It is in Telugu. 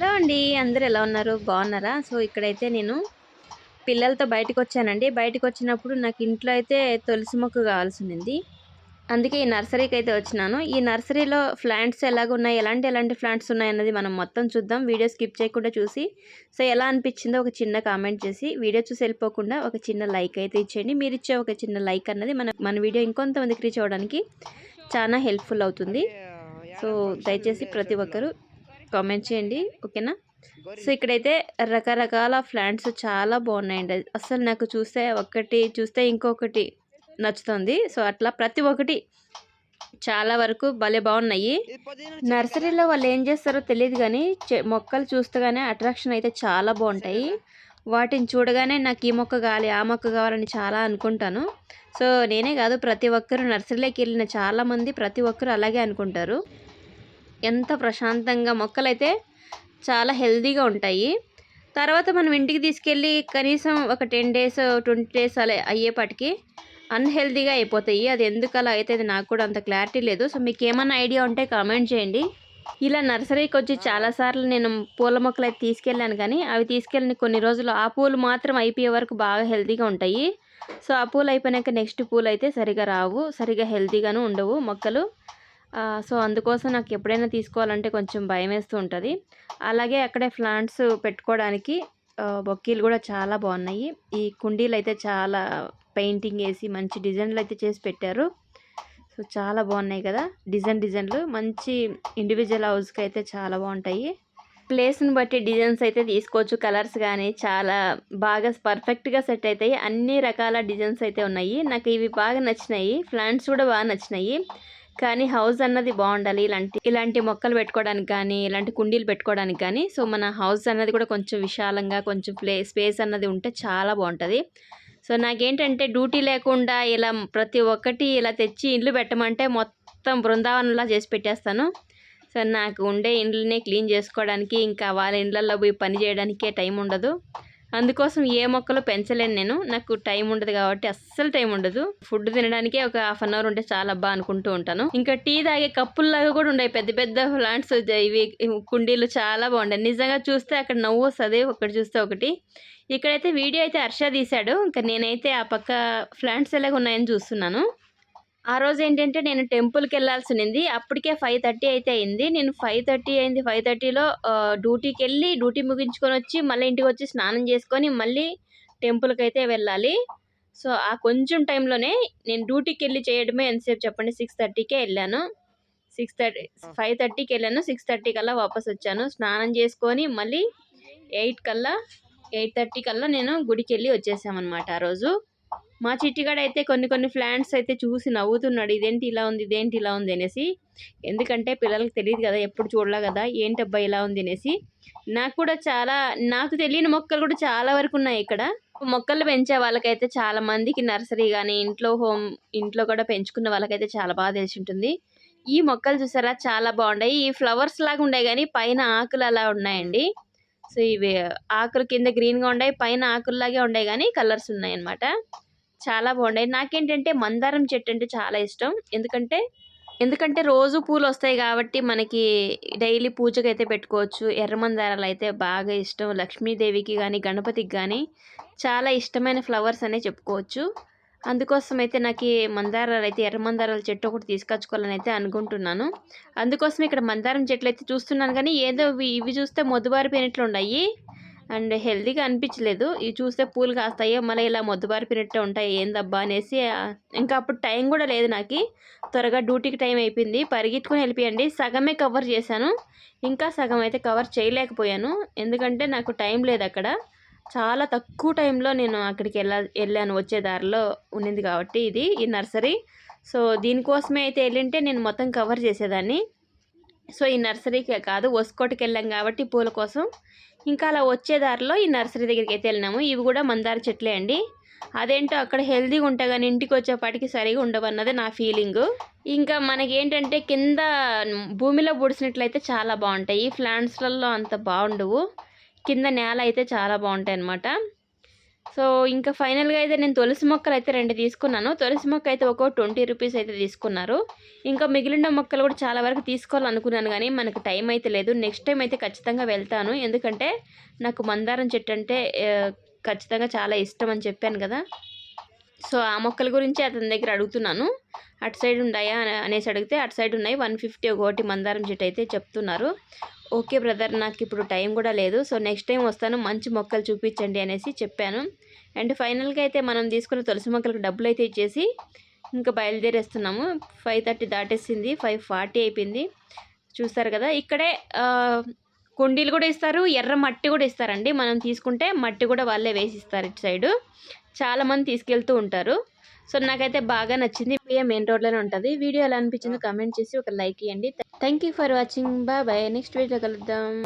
హలో అండి అందరు ఎలా ఉన్నారు? బాగున్నారా? సో ఇక్కడైతే నేను పిల్లలతో బయటకు వచ్చానండి బయటకు వచ్చినప్పుడు నాకు ఇంట్లో అయితే తులసి మొక్క కావాల్సి ఉంది అందుకే ఈ నర్సరీకి అయితే వచ్చినాను. ఈ నర్సరీలో ప్లాంట్స్ ఎలాగ ఉన్నాయి ఎలాంటి ఎలాంటి ప్లాంట్స్ ఉన్నాయి అన్నది మనం మొత్తం చూద్దాం. వీడియో స్కిప్ చేయకుండా చూసి సో ఎలా అనిపించిందో ఒక చిన్న కామెంట్ చేసి వీడియో చూసి వెళ్ళిపోకుండా ఒక చిన్న లైక్ అయితే ఇచ్చేయండి. మీరు ఇచ్చే ఒక చిన్న లైక్ అన్నది మన మన వీడియో ఇంకొంతమందికి రీచ్ అవ్వడానికి చాలా హెల్ప్ఫుల్ అవుతుంది. సో దయచేసి ప్రతి ఒక్కరూ కామెంట్ చేయండి ఓకేనా? సో ఇక్కడైతే రకరకాల ప్లాంట్స్ చాలా బాగున్నాయండి. అసలు నాకు చూస్తే ఒకటి చూస్తే ఇంకొకటి నచ్చుతుంది. సో అట్లా ప్రతి ఒక్కటి చాలా వరకు భలే బాగున్నాయి. నర్సరీలో వాళ్ళు ఏం చేస్తారో తెలియదు కానీ మొక్కలు చూస్తేగానే అట్రాక్షన్ అయితే చాలా బాగుంటాయి. వాటిని చూడగానే నాకు ఈ మొక్క కావాలి ఆ మొక్క కావాలని చాలా అనుకుంటాను. సో నేనే కాదు ప్రతి ఒక్కరు నర్సరీలోకి వెళ్ళిన చాలామంది ప్రతి ఒక్కరు అలాగే అనుకుంటారు. ఎంత ప్రశాంతంగా మొక్కలైతే చాలా హెల్తీగా ఉంటాయి. తర్వాత మనం ఇంటికి తీసుకెళ్ళి కనీసం ఒక టెన్ డేస్ ట్వంటీ డేస్ అలా అయ్యేపాటికి అన్హెల్తీగా అయిపోతాయి. అది ఎందుకు అలా అయితే అది నాకు కూడా అంత క్లారిటీ లేదు. సో మీకు ఏమైనా ఐడియా ఉంటే కామెంట్ చేయండి. ఇలా నర్సరీకి వచ్చి చాలాసార్లు నేను పూల మొక్కలు అయితే తీసుకెళ్ళాను కానీ అవి తీసుకెళ్ళిన కొన్ని రోజులు ఆ పూలు మాత్రం అయిపోయే వరకు బాగా హెల్తీగా ఉంటాయి. సో ఆ పూలు అయిపోయాక నెక్స్ట్ పూలు అయితే సరిగా రావు. సరిగా హెల్తీగాను ఉండవు మొక్కలు. సో అందుకోసం నాకు ఎప్పుడైనా తీసుకోవాలంటే కొంచెం భయం వేస్తూ ఉంటుంది. అలాగే అక్కడే ప్లాంట్స్ పెట్టుకోవడానికి బొక్కీలు కూడా చాలా బాగున్నాయి ఈ కుండీలు అయితే చాలా పెయింటింగ్ వేసి మంచి డిజైన్లు అయితే చేసి పెట్టారు. సో చాలా బాగున్నాయి కదా డిజైన్ డిజైన్లు. మంచి ఇండివిజువల్ హౌస్కి అయితే చాలా బాగుంటాయి ప్లేస్ని బట్టి డిజైన్స్ అయితే తీసుకోవచ్చు. కలర్స్ కానీ చాలా బాగా పర్ఫెక్ట్గా సెట్ అవుతాయి అన్ని రకాల డిజైన్స్ అయితే ఉన్నాయి. నాకు ఇవి బాగా నచ్చినాయి. ప్లాంట్స్ కూడా బాగా నచ్చినాయి. కానీ హౌస్ అన్నది బాగుండాలి. ఇలాంటి ఇలాంటి మొక్కలు పెట్టుకోవడానికి కానీ ఇలాంటి కుండీలు పెట్టుకోవడానికి కానీ సో మన హౌస్ అన్నది కూడా కొంచెం విశాలంగా కొంచెం ప్లే స్పేస్ అన్నది ఉంటే చాలా బాగుంటుంది. సో నాకేంటంటే డ్యూటీ లేకుండా ఇలా ప్రతి ఒక్కటి ఇలా తెచ్చి ఇండ్లు పెట్టమంటే మొత్తం బృందావనంలా చేసి పెట్టేస్తాను. సో నాకు ఉండే ఇండ్లనే క్లీన్ చేసుకోవడానికి ఇంకా వాళ్ళ ఇండ్లలో పోయి పని చేయడానికే టైం ఉండదు. అందుకోసం ఏ మొక్కలు పెంచలేను నేను. నాకు టైం ఉండదు కాబట్టి అస్సలు టైం ఉండదు. ఫుడ్ తినడానికే ఒక హాఫ్ అన్ అవర్ ఉంటే చాలా అబ్బా అనుకుంటూ ఉంటాను. ఇంకా టీ తాగే కప్పుల్లాగా కూడా ఉన్నాయి పెద్ద పెద్ద ప్లాంట్స్ ఇవి కుండీలు చాలా బాగుంటాయి. నిజంగా చూస్తే అక్కడ నవ్వు వస్తుంది. ఒకటి చూస్తే ఒకటి. ఇక్కడైతే వీడియో అయితే హర్ష తీశాడు. ఇంకా నేనైతే ఆ పక్క ప్లాంట్స్ ఎలాగ ఉన్నాయని చూస్తున్నాను. ఆ రోజు ఏంటంటే నేను టెంపుల్కి వెళ్ళాల్సి ఉంది అప్పటికే ఫైవ్ థర్టీ అయితే అయింది. నేను ఫైవ్ థర్టీ అయింది. ఫైవ్ థర్టీలో డ్యూటీకి వెళ్ళి డ్యూటీ ముగించుకొని వచ్చి మళ్ళీ ఇంటికి వచ్చి స్నానం చేసుకొని మళ్ళీ టెంపుల్కి అయితే వెళ్ళాలి. సో ఆ కొంచెం టైంలోనే నేను డ్యూటీకి వెళ్ళి చేయడమే ఎంతసేపు చెప్పండి? సిక్స్ థర్టీకే వెళ్ళాను. సిక్స్ థర్టీ ఫైవ్ థర్టీకి వెళ్ళాను. సిక్స్ థర్టీ కల్లా వాపస్ వచ్చాను. స్నానం చేసుకొని మళ్ళీ ఎయిట్ కల్లా ఎయిట్ థర్టీ కల్లా నేను గుడికి వెళ్ళి వచ్చేసామన్నమాట ఆ రోజు. మా చిట్టిగాడ అయితే కొన్ని కొన్ని ప్లాంట్స్ అయితే చూసి నవ్వుతున్నాడు ఇదేంటి ఇలా ఉంది ఇదేంటి ఇలా ఉంది అనేసి. ఎందుకంటే పిల్లలకు తెలియదు కదా ఎప్పుడు చూడలే కదా ఏంటబ్బా ఇలా ఉంది అనేసి. నాకు కూడా చాలా నాకు తెలియని మొక్కలు కూడా చాలా వరకు ఉన్నాయి ఇక్కడ. మొక్కలు పెంచే వాళ్ళకైతే చాలా మందికి నర్సరీ కానీ ఇంట్లో హోమ్ ఇంట్లో కూడా పెంచుకున్న వాళ్ళకైతే చాలా బాగా తెలిసి ఉంటుంది. ఈ మొక్కలు చూసారా చాలా బాగున్నాయి ఈ ఫ్లవర్స్ లాగా ఉన్నాయి కానీ పైన ఆకులు అలా ఉన్నాయండి. సో ఇవి ఆకులు కింద గ్రీన్గా ఉన్నాయి పైన ఆకుల్లాగే ఉన్నాయి కానీ కలర్స్ ఉన్నాయి అన్నమాట చాలా బాగున్నాయి నాకేంటంటే మందారం చెట్టు అంటే చాలా ఇష్టం. ఎందుకంటే ఎందుకంటే రోజు పూలు వస్తాయి కాబట్టి మనకి డైలీ పూజకి అయితే పెట్టుకోవచ్చు. ఎర్ర మందారాలు అయితే బాగా ఇష్టం. లక్ష్మీదేవికి కానీ గణపతికి కానీ చాలా ఇష్టమైన ఫ్లవర్స్ అనే చెప్పుకోవచ్చు. అందుకోసం అయితే నాకు ఈ మందారాలు అయితే ఎర్ర మందారాల చెట్టు ఒకటి తీసుకొచ్చుకోవాలని అయితే అనుకుంటున్నాను. అందుకోసం ఇక్కడ మందారం చెట్లు అయితే చూస్తున్నాను కానీ ఏదో ఇవి చూస్తే మొద్దుబారిపోయినట్లు ఉన్నాయి అండ్ హెల్తీగా అనిపించలేదు. ఇవి చూస్తే పూలు కాస్తాయో మళ్ళీ ఇలా మొద్దుబారిపోయినట్టు ఉంటాయి ఏందబ్బా అనేసి ఇంకా అప్పుడు టైం కూడా లేదు నాకు. త్వరగా డ్యూటీకి టైం అయిపోయింది. పరిగెత్తుకుని వెళ్ళిపోయండి. సగమే కవర్ చేశాను. ఇంకా సగం అయితే కవర్ చేయలేకపోయాను. ఎందుకంటే నాకు టైం లేదు అక్కడ. చాలా తక్కువ టైంలో నేను అక్కడికి వెళ్ళా వెళ్ళాను. వచ్చే దారిలో ఉన్నింది కాబట్టి ఇది ఈ నర్సరీ. సో దీనికోసమే అయితే వెళ్ళింటే నేను మొత్తం కవర్ చేసేదాన్ని. సో ఈ నర్సరీకి కాదు ఒసుకోటికి వెళ్ళాం కాబట్టి పూల కోసం. ఇంకా అలా వచ్చే దారిలో ఈ నర్సరీ దగ్గరికి అయితే వెళ్ళినాము. ఇవి కూడా మందార చెట్లే అండి. అదేంటో అక్కడ హెల్దీగా ఉంటాయి కానీ ఇంటికి వచ్చేపాటికి సరిగా ఉండవన్నది నా ఫీలింగ్. ఇంకా మనకి ఏంటంటే కింద భూమిలో బుడిసినట్లయితే చాలా బాగుంటాయి. ప్లాంట్స్లలో అంత బాగుండవు. కింద నేల అయితే చాలా బాగుంటాయి అన్నమాట సో ఇంకా ఫైనల్గా అయితే నేను తులసి మొక్కలు అయితే రెండు తీసుకున్నాను. తులసి మొక్క అయితే ఒక ట్వంటీ రూపీస్ అయితే తీసుకున్నారు. ఇంకా మిగిలిన మొక్కలు కూడా చాలా వరకు తీసుకోవాలనుకున్నాను కానీ మనకు టైం అయితే లేదు. నెక్స్ట్ టైం అయితే ఖచ్చితంగా వెళ్తాను. ఎందుకంటే నాకు మందారం చెట్టు అంటే ఖచ్చితంగా చాలా ఇష్టం అని చెప్పాను కదా. సో ఆ మొక్కల గురించి అతని దగ్గర అడుగుతున్నాను. అటు సైడ్ ఉన్నాయా అనేసి అడిగితే అటు సైడ్ ఉన్నాయి. వన్ ఫిఫ్టీ ఒకటి మందారం చెట్టు అయితే చెప్తున్నారు. ఓకే బ్రదర్ నాకు ఇప్పుడు టైం కూడా లేదు. సో నెక్స్ట్ టైం వస్తాను. మంచి మొక్కలు చూపించండి అనేసి చెప్పాను. అండ్ ఫైనల్గా అయితే మనం తీసుకున్న తులసి మొక్కలకు డబ్బులు అయితే ఇచ్చేసి ఇంకా బయలుదేరేస్తున్నాము. ఫైవ్ థర్టీ దాటేసింది. ఫైవ్ ఫార్టీ అయిపోయింది. చూస్తారు కదా ఇక్కడే కుండీలు కూడా ఇస్తారు. ఎర్ర మట్టి కూడా ఇస్తారండి. మనం తీసుకుంటే మట్టి కూడా వాళ్ళే వేసిస్తారు ఇటు సైడు. చాలామంది తీసుకెళ్తూ ఉంటారు. సో నాకైతే బాగా నచ్చింది. ప్రియ మెయిన్ రోడ్లోనే ఉంటుంది. వీడియో ఎలా అనిపించిందో కమెంట్ చేసి ఒక లైక్ ఇవ్వండి thank you for watching bye bye next video కలుద్దాం.